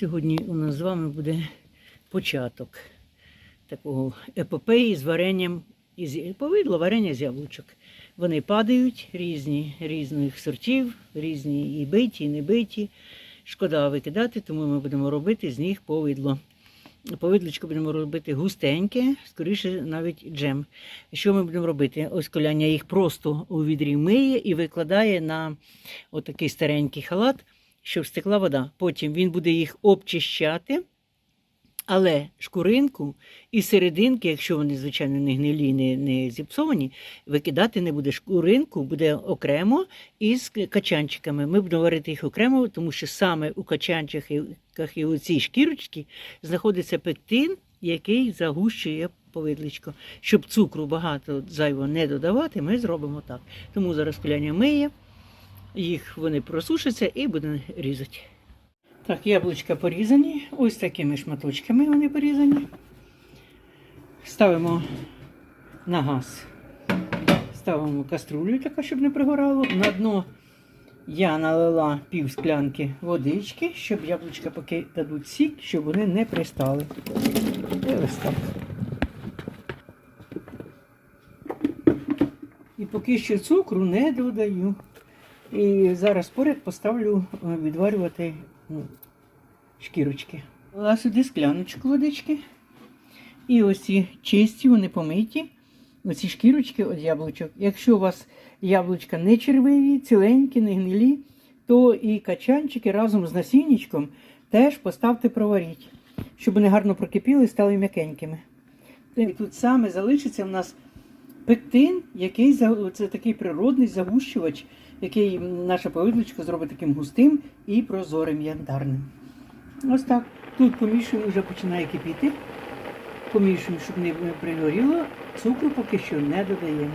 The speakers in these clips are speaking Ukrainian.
Сьогодні у нас з вами буде початок такого епопеї з варенням із повидло варення з яблучок. Вони падають різні, різних сортів, різні і биті, і не биті. Шкода викидати, тому ми будемо робити з них повидло. Повидлочку будемо робити густеньке, скоріше навіть джем. Що ми будемо робити? Ось коляня їх просто у відрі миє і викладає на отакий старенький халат, щоб стекла вода. Потім він буде їх обчищати, але шкуринку і серединки, якщо вони, звичайно, не гнилі, не, не зіпсовані, викидати не буде. Шкуринку буде окремо із качанчиками. Ми будемо варити їх окремо, тому що саме у качанчиках і у цій шкірочці знаходиться пектин, який загущує повидличко. Щоб цукру багато зайво не додавати, ми зробимо так. Тому зараз коляня миє, їх вони просушаться і будемо різати. Так, яблучка порізані, ось такими шматочками вони порізані. Ставимо на газ. Ставимо каструлю, така, щоб не пригорало. На дно я налила пів склянки водички, щоб яблучка поки дадуть сік, щоб вони не пристали. І ось так. І поки що цукру не додаю. І зараз поряд поставлю е, відварювати ну, шкірочки. Дала сюди скляночку водички. І ось ці чисті, вони помиті. Оці шкірочки від яблучок. Якщо у вас яблучка не червиві, ціленькі, не гнилі, то і качанчики разом з насінничком теж поставте проваріть, щоб вони гарно прокипіли і стали м'якенькими. І тут саме залишиться в нас пектин, який це такий природний загущувач, який наша повидлочка зробить таким густим і прозорим янтарним. Ось так. Тут помішуємо, вже починає кипіти. Помішуємо, щоб не пригоріло. Цукру поки що не додаємо.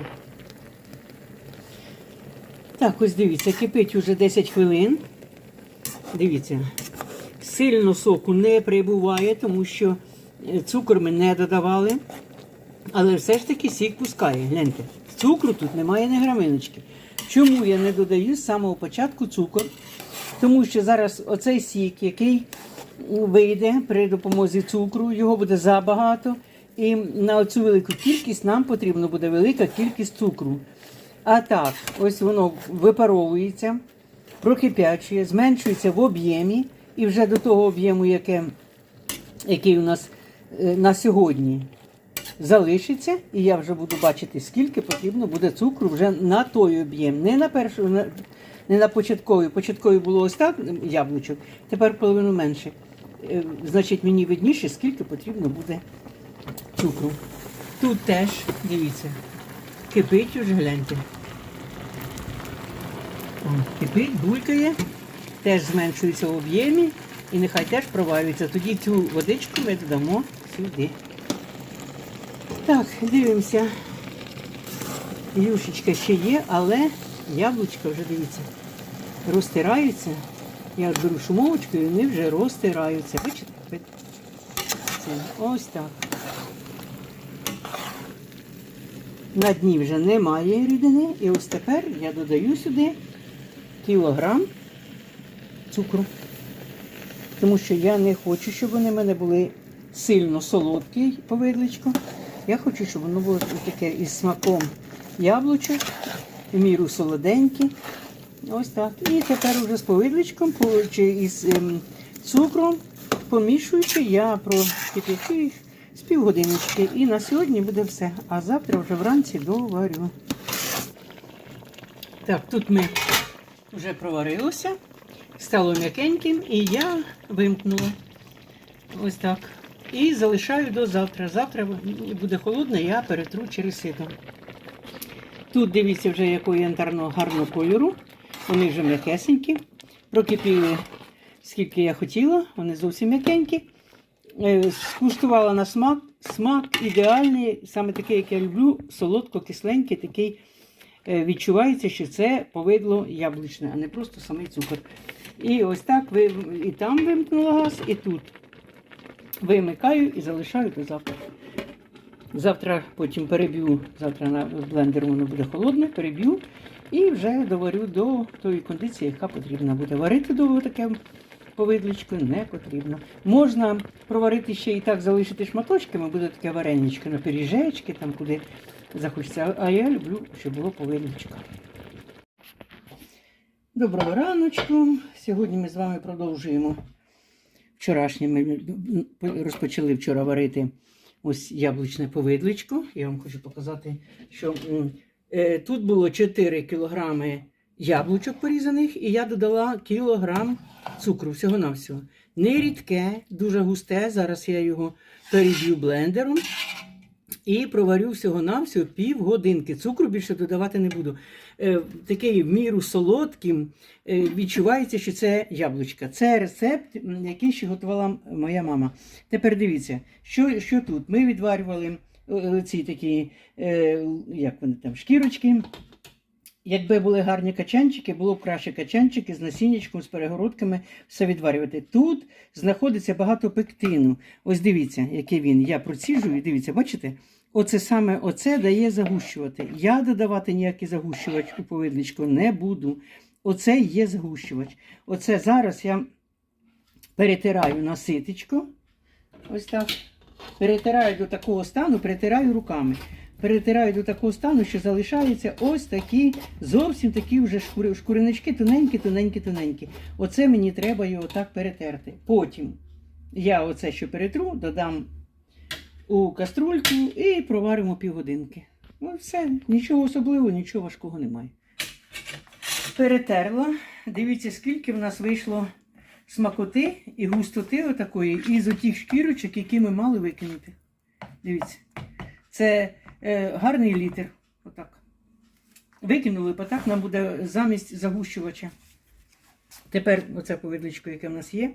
Так, ось дивіться, кипить уже 10 хвилин. Дивіться, сильно соку не прибуває, тому що е, цукор ми не додавали. Але все ж таки сік пускає. Гляньте, цукру тут немає ні граминочки. Чому я не додаю з самого початку цукор? Тому що зараз оцей сік, який вийде при допомозі цукру, його буде забагато. І на цю велику кількість нам потрібна буде велика кількість цукру. А так, ось воно випаровується, прокипячує, зменшується в об'ємі, і вже до того об'єму, який у нас е, на сьогодні залишиться, і я вже буду бачити, скільки потрібно буде цукру вже на той об'єм, не на першу, не на початковий. Початковий було ось так яблучок, тепер половину менше. Е, Значить, мені видніше, скільки потрібно буде цукру. Тут теж, дивіться, кипить уже, гляньте. О, кипить, булькає, теж зменшується в об'ємі і нехай теж проварюється. Тоді цю водичку ми додамо сюди. Так, дивимося. Юшечка ще є, але яблучка вже дивіться, розтираються. Я беру шумовочку і вони вже розтираються. Бачите? Ось так. На дні вже немає рідини. І ось тепер я додаю сюди кілограм цукру. Тому що я не хочу, щоб вони в мене були сильно солодкі повидличко. Я хочу, щоб воно було таке із смаком яблучок, міру солоденьке. Ось так. І тепер уже з повидличком чи із ем, цукром помішуючи, я прокип'ячу їх з півгодиночки. І на сьогодні буде все. А завтра вже вранці доварю. Так, тут ми вже проварилося, стало м'якеньким, і я вимкнула. Ось так. І залишаю до завтра. Завтра буде холодно, я перетру через сито. Тут дивіться вже якого янтарного гарного кольору. Вони вже м'якесенькі. Прокипіли скільки я хотіла, вони зовсім м'якенькі. Е, Скуштувала на смак. Смак ідеальний, саме такий, як я люблю, солодко-кисленький, такий. Е, Відчувається, що це повидло яблучне, а не просто самий цукор. І ось так і там вимкнула газ, і тут вимикаю і залишаю до завтра. Завтра потім переб'ю, завтра на блендер воно буде холодне, переб'ю і вже доварю до тої кондиції, яка потрібна буде. Варити довго таке повидличкою не потрібно. Можна проварити ще і так залишити шматочками, буде таке вареничко на пиріжечки, там куди захочеться. А я люблю, щоб було повидличко. Доброго раночку. Сьогодні ми з вами продовжуємо вчорашнє. Ми розпочали вчора варити ось яблучне повидличко. Я вам хочу показати, що е, тут було 4 кілограми яблучок порізаних, і я додала кілограм цукру всього-навсього. Не рідке, дуже густе. Зараз я його переб'ю блендером. І проварю всього-навсього півгодинки. Цукру більше додавати не буду. Е, такий в міру солодким е, відчувається, що це яблучка. Це рецепт, який ще готувала моя мама. Тепер дивіться, що, що тут? Ми відварювали е, ці такі, як вони там, шкірочки. Якби були гарні качанчики, було б краще качанчики з насіннячком, з перегородками, все відварювати. Тут знаходиться багато пектину. Ось дивіться, який він. Я проціжую, дивіться, бачите? Оце саме оце дає загущувати. Я додавати ніякий загущувач у повидличку не буду. Оце є загущувач. Оце зараз я перетираю на ситечко. Ось так. Перетираю до такого стану, перетираю руками. Перетираю до такого стану, що залишаються ось такі, зовсім такі вже шкури, шкуриночки, тоненькі, тоненькі, тоненькі. Оце мені треба його так перетерти. Потім я оце, що перетру, додам у каструльку і проваримо півгодинки. Ну, все, нічого особливого, нічого важкого немає. Перетерла. Дивіться, скільки в нас вийшло смакоти і густоти отакої, із отих шкірочок, які ми мали викинути. Дивіться. Це гарний літр. Отак. Викинули, бо так нам буде замість загущувача. Тепер оце повідличко, яке в нас є.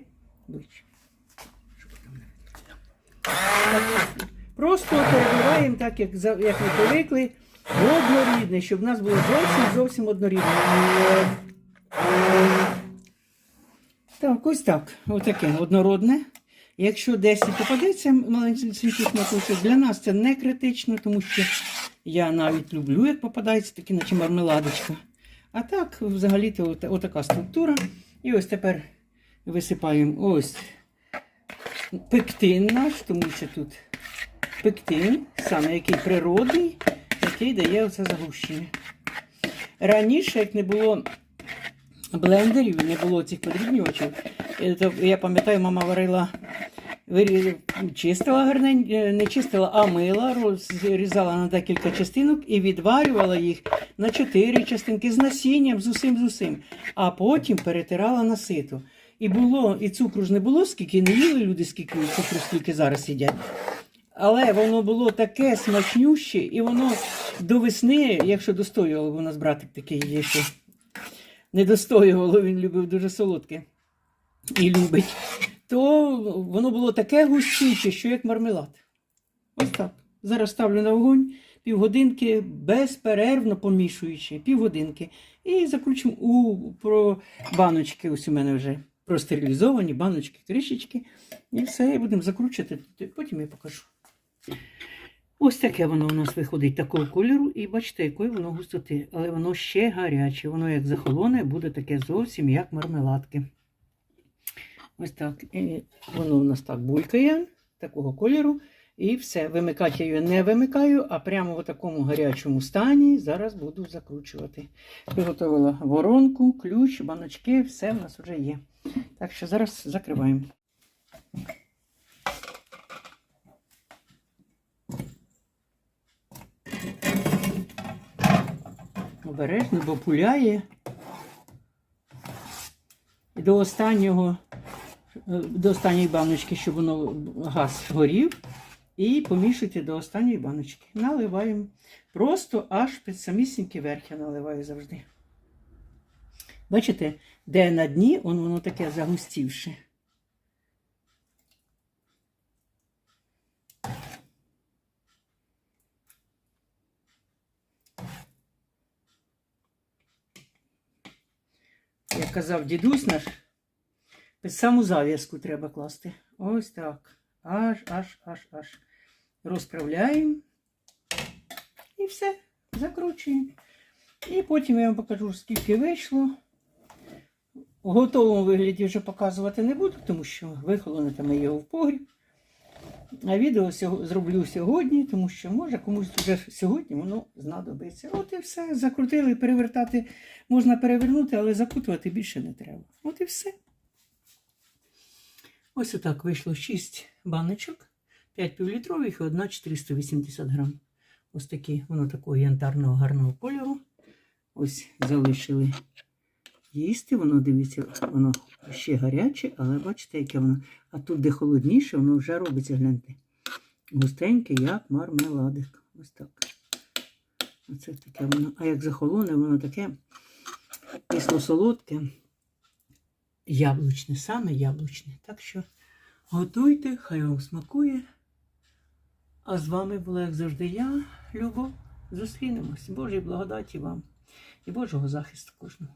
Просто перебиваємо так, як, як ми привикли. Однорідне, щоб в нас було зовсім зовсім однорідне. Так, ось так. Отаке однородне. Якщо десь і попадеться маленький шматочок, для нас це не критично, тому що я навіть люблю, як попадається такі, наче мармеладочка. А так, взагалі-то от, отака структура. І ось тепер висипаємо ось пектин наш, тому що тут пектин, саме який природний, який дає оце загущення. Раніше, як не було блендерів, не було цих подрібнювачів, е, я пам'ятаю, мама варила, чистила гарненько, е, не чистила, а мила, розрізала на декілька частинок і відварювала їх на чотири частинки з насінням, з усім, з усім. А потім перетирала на сито. І було, і цукру ж не було, скільки не їли люди, скільки цукру, скільки зараз їдять. Але воно було таке смачнюще, і воно до весни, якщо достоювало, у нас братик такий є, що не достоювало, він любив дуже солодке і любить, то воно було таке густюче, що як мармелад. Ось так. Зараз ставлю на вогонь півгодинки, безперервно помішуючи, півгодинки. І закручуємо у про баночки. Ось у мене вже простерилізовані баночки, кришечки. І все, і будемо закручувати. Потім я покажу. Ось таке воно у нас виходить такого кольору, і бачите, якої воно густоти. Але воно ще гаряче. Воно як захолоне, буде таке зовсім як мармеладки. Ось так. І воно у нас так булькає, такого кольору. І все. Вимикати я її не вимикаю, а прямо в такому гарячому стані зараз буду закручувати. Приготувала воронку, ключ, баночки, все в нас вже є. Так що зараз закриваємо. Обережно, бо пуляє. І до останнього, до останньої баночки, щоб воно газ горів. І помішуйте до останньої баночки. Наливаємо. Просто аж під самісінький верх я наливаю завжди. Бачите, де на дні, он, воно таке загустівше. Як казав дідусь наш, саму зав'язку треба класти. Ось так. Аж, аж, аж, аж. Розправляємо. І все, закручуємо. І потім я вам покажу, скільки вийшло. У готовому вигляді вже показувати не буду, тому що вихолонитиме його в погріб. А відео зроблю сьогодні, тому що може комусь вже сьогодні воно знадобиться. От і все. Закрутили, перевертати можна перевернути, але закутувати більше не треба. От і все. Ось отак вийшло 6 баночок, 5 півлітрових і одна 480 грам. Ось такі, воно такого янтарного гарного кольору. Ось залишили їсти. Воно, дивіться, воно ще гаряче, але бачите, яке воно. А тут, де холодніше, воно вже робиться, гляньте. Густеньке, як мармеладик. Ось так. Оце таке воно. А як захолоне, воно таке кисло-солодке, яблучне, саме яблучне. Так що готуйте, хай вам смакує. А з вами була, як завжди, я, Любов. Зустрінемось. Божої благодаті вам і Божого захисту кожного.